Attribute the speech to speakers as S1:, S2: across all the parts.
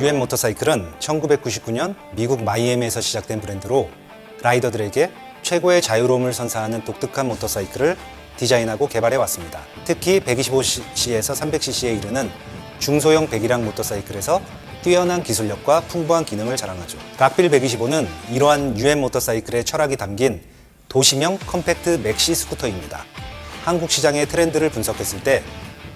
S1: UM 모터사이클은 1999년 미국 마이애미에서 시작된 브랜드로 라이더들에게 최고의 자유로움을 선사하는 독특한 모터사이클을 디자인하고 개발해 왔습니다. 특히 125cc에서 300cc에 이르는 중소형 배기량 모터사이클에서 뛰어난 기술력과 풍부한 기능을 자랑하죠. 락빌 125는 이러한 UM 모터사이클의 철학이 담긴 도시명 컴팩트 맥시 스쿠터입니다. 한국 시장의 트렌드를 분석했을 때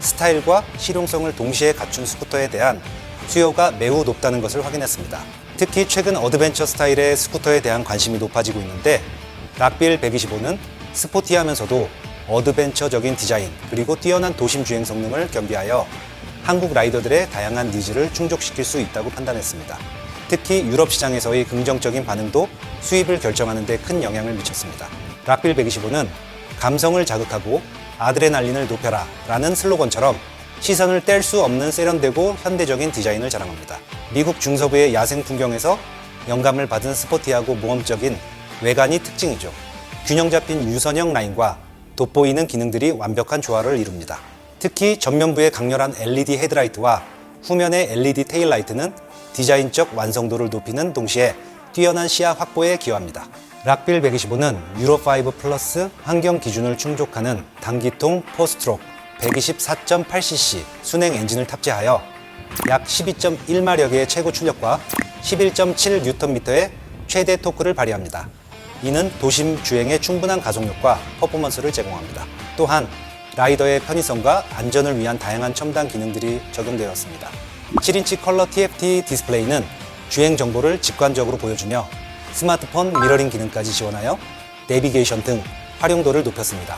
S1: 스타일과 실용성을 동시에 갖춘 스쿠터에 대한 수요가 매우 높다는 것을 확인했습니다. 특히 최근 어드벤처 스타일의 스쿠터에 대한 관심이 높아지고 있는데 락빌 125는 스포티하면서도 어드벤처적인 디자인 그리고 뛰어난 도심 주행 성능을 겸비하여 한국 라이더들의 다양한 니즈를 충족시킬 수 있다고 판단했습니다. 특히 유럽 시장에서의 긍정적인 반응도 수입을 결정하는 데 큰 영향을 미쳤습니다. 락빌 125는 감성을 자극하고 아드레날린을 높여라 라는 슬로건처럼 시선을 뗄 수 없는 세련되고 현대적인 디자인을 자랑합니다. 미국 중서부의 야생 풍경에서 영감을 받은 스포티하고 모험적인 외관이 특징이죠. 균형 잡힌 유선형 라인과 돋보이는 기능들이 완벽한 조화를 이룹니다. 특히 전면부의 강렬한 LED 헤드라이트와 후면의 LED 테일라이트는 디자인적 완성도를 높이는 동시에 뛰어난 시야 확보에 기여합니다. 락빌 125는 유로5 플러스 환경 기준을 충족하는 단기통 포스트록 124.8cc 순행 엔진을 탑재하여 약 12.1마력의 최고 출력과 11.7Nm의 최대 토크를 발휘합니다. 이는 도심 주행에 충분한 가속력과 퍼포먼스를 제공합니다. 또한 라이더의 편의성과 안전을 위한 다양한 첨단 기능들이 적용되었습니다. 7인치 컬러 TFT 디스플레이는 주행 정보를 직관적으로 보여주며 스마트폰 미러링 기능까지 지원하여 내비게이션 등 활용도를 높였습니다.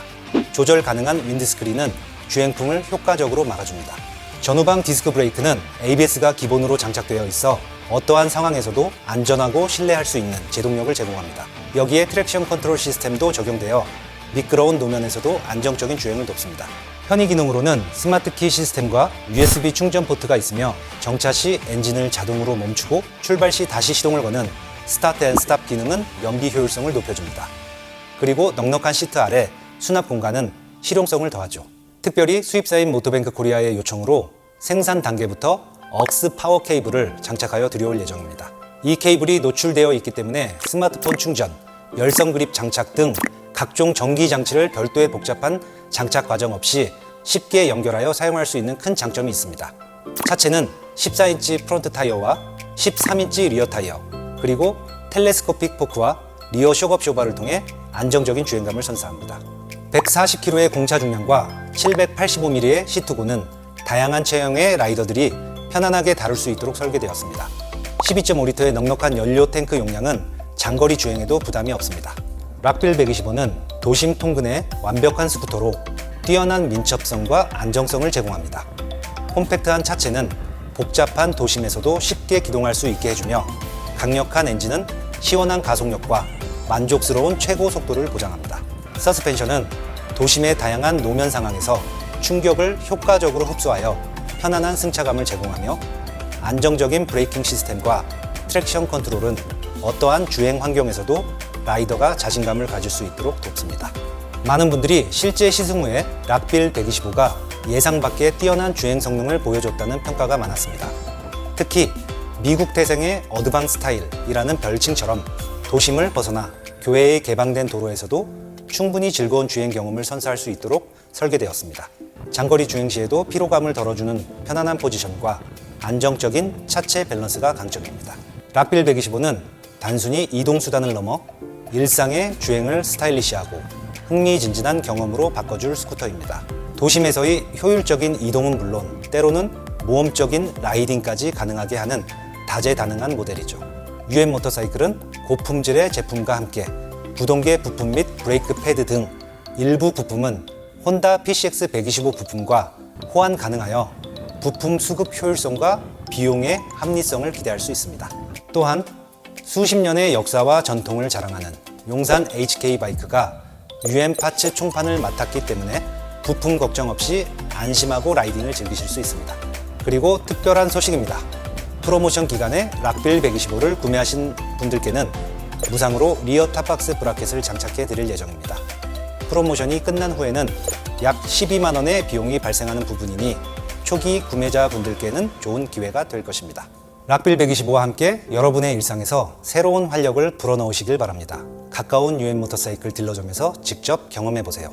S1: 조절 가능한 윈드스크린은 주행풍을 효과적으로 막아줍니다. 전후방 디스크 브레이크는 ABS가 기본으로 장착되어 있어 어떠한 상황에서도 안전하고 신뢰할 수 있는 제동력을 제공합니다. 여기에 트랙션 컨트롤 시스템도 적용되어 미끄러운 노면에서도 안정적인 주행을 돕습니다. 편의 기능으로는 스마트 키 시스템과 USB 충전 포트가 있으며 정차 시 엔진을 자동으로 멈추고 출발 시 다시 시동을 거는 스타트 앤 스탑 기능은 연비 효율성을 높여줍니다. 그리고 넉넉한 시트 아래 수납 공간은 실용성을 더하죠. 특별히 수입사인 모토뱅크 코리아의 요청으로 생산 단계부터 억스 파워 케이블을 장착하여 들여올 예정입니다. 이 케이블이 노출되어 있기 때문에 스마트폰 충전, 열선 그립 장착 등 각종 전기 장치를 별도의 복잡한 장착 과정 없이 쉽게 연결하여 사용할 수 있는 큰 장점이 있습니다. 차체는 14인치 프론트 타이어와 13인치 리어 타이어, 그리고 텔레스코픽 포크와 리어 쇼업 쇼바를 통해 안정적인 주행감을 선사합니다. 140kg의 공차 중량과 785mm의 시트고는 다양한 체형의 라이더들이 편안하게 다룰 수 있도록 설계되었습니다. 12.5리터의 넉넉한 연료 탱크 용량은 장거리 주행에도 부담이 없습니다. 락빌 125는 도심 통근의 완벽한 스쿠터로 뛰어난 민첩성과 안정성을 제공합니다. 콤팩트한 차체는 복잡한 도심에서도 쉽게 기동할 수 있게 해주며 강력한 엔진은 시원한 가속력과 만족스러운 최고 속도를 보장합니다. 서스펜션은 도심의 다양한 노면 상황에서 충격을 효과적으로 흡수하여 편안한 승차감을 제공하며 안정적인 브레이킹 시스템과 트랙션 컨트롤은 어떠한 주행 환경에서도 라이더가 자신감을 가질 수 있도록 돕습니다. 많은 분들이 실제 시승 후에 락빌 125가 예상 밖의 뛰어난 주행 성능을 보여줬다는 평가가 많았습니다. 특히 미국 태생의 어드방 스타일이라는 별칭처럼 도심을 벗어나 교외에 개방된 도로에서도 충분히 즐거운 주행 경험을 선사할 수 있도록 설계되었습니다. 장거리 주행 시에도 피로감을 덜어주는 편안한 포지션과 안정적인 차체 밸런스가 강점입니다. 락빌 125는 단순히 이동 수단을 넘어 일상의 주행을 스타일리시하고 흥미진진한 경험으로 바꿔줄 스쿠터입니다. 도심에서의 효율적인 이동은 물론 때로는 모험적인 라이딩까지 가능하게 하는 다재다능한 모델이죠. UM 모터사이클은 고품질의 제품과 함께 구동계 부품 및 브레이크 패드 등 일부 부품은 혼다 PCX 125 부품과 호환 가능하여 부품 수급 효율성과 비용의 합리성을 기대할 수 있습니다. 또한 수십 년의 역사와 전통을 자랑하는 용산 HK 바이크가 UM 파츠 총판을 맡았기 때문에 부품 걱정 없이 안심하고 라이딩을 즐기실 수 있습니다. 그리고 특별한 소식입니다. 프로모션 기간에 락빌 125를 구매하신 분들께는 무상으로 리어 탑박스 브라켓을 장착해 드릴 예정입니다. 프로모션이 끝난 후에는 약 12만 원의 비용이 발생하는 부분이니 초기 구매자 분들께는 좋은 기회가 될 것입니다. 락빌 125와 함께 여러분의 일상에서 새로운 활력을 불어넣으시길 바랍니다. 가까운 유엔 모터사이클 딜러점에서 직접 경험해 보세요.